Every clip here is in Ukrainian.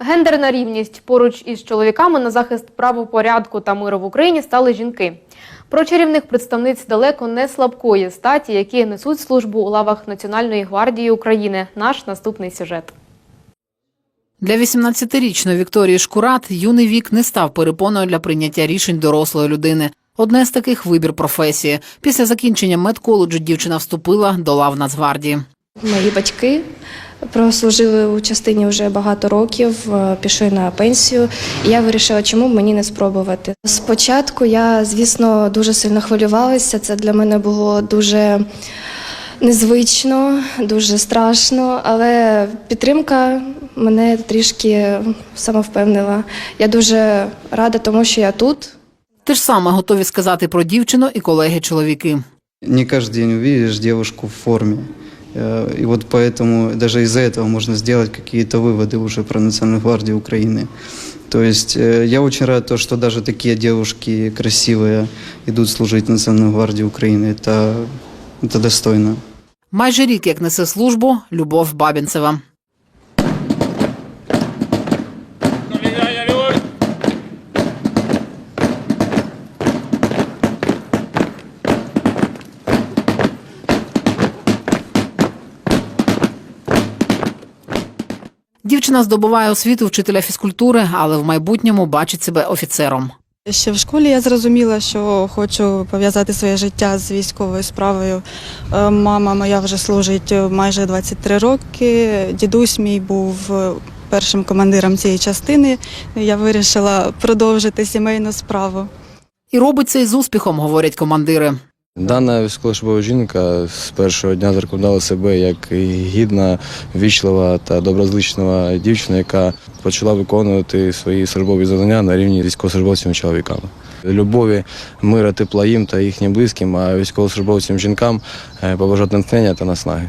Гендерна рівність поруч із чоловіками на захист правопорядку та миру в Україні стали жінки. Про чарівних представниць далеко не слабкої статі, які несуть службу у лавах Національної гвардії України. Наш наступний сюжет. Для 18-річної Вікторії Шкурат юний вік не став перепоною для прийняття рішень дорослої людини. Одне з таких вибір професії. Після закінчення медколеджу дівчина вступила до лав Нацгвардії. Мої батьки прослужили у частині вже багато років, е, пішли на пенсію. І я вирішила, чому б мені не спробувати. Спочатку я, звісно, дуже сильно хвилювалася. Це для мене було дуже незвично, дуже страшно, але підтримка мене трішки самовпевнила. Я дуже рада тому, що я тут. Те ж саме готові сказати про дівчину і колеги-чоловіки. Не каждый день увидишь девушку в форме. Э, И вот поэтому даже из-за этого можно сделать какие-то выводы уже про Национальную гвардию Украины. То есть э, я очень рад, то, что даже такие девушки красивые идут служить в Национальную гвардию Украины. Это, это достойно. Майже рік як несе службу Любов Бабінцева. Дівчина здобуває освіту вчителя фізкультури, але в майбутньому бачить себе офіцером. Ще в школі я зрозуміла, що хочу пов'язати своє життя з військовою справою. Е, Мама моя вже служить майже 23 роки. Дідусь мій був першим командиром цієї частини. Я вирішила продовжити сімейну справу. І робить це із успіхом, говорять командири. Дана військовослужбова жінка з першого дня зарекомендувала себе як гідна, вічлива та доброзична дівчина, яка почала виконувати свої службові завдання на рівні військовослужбовцями чоловіками. Любові, мира, тепла їм та їхнім близьким, а військовослужбовцям жінкам е, побажати натхнення та наснаги.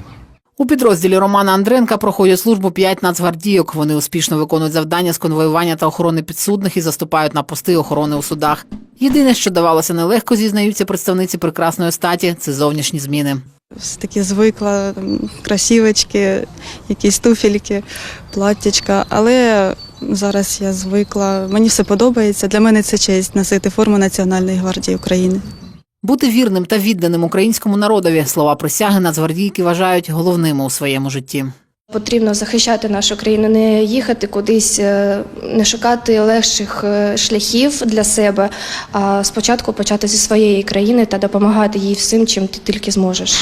У підрозділі Романа Андренка проходять службу п'ять нацгвардійок. Вони успішно виконують завдання з конвоювання та охорони підсудних і заступають на пости охорони у судах. Єдине, що давалося нелегко, зізнаються представниці прекрасної статі, це зовнішні зміни. Все таки звикла там, красівочки, якісь туфельки, платтячка. Але зараз я звикла. Мені все подобається. Для мене це честь носити форму Національної гвардії України. Бути вірним та відданим українському народові слова присяги нацгвардійки вважають головними у своєму житті. Потрібно захищати нашу країну, не їхати кудись, е, не шукати легших е, шляхів для себе, а спочатку почати зі своєї країни та допомагати їй всім, чим ти тільки зможеш.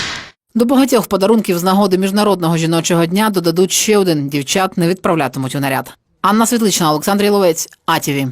До багатьох подарунків з нагоди міжнародного жіночого дня додадуть ще один дівчат не відправлятимуть у наряд. Анна Світлична, Олександр Іловець, АТВ.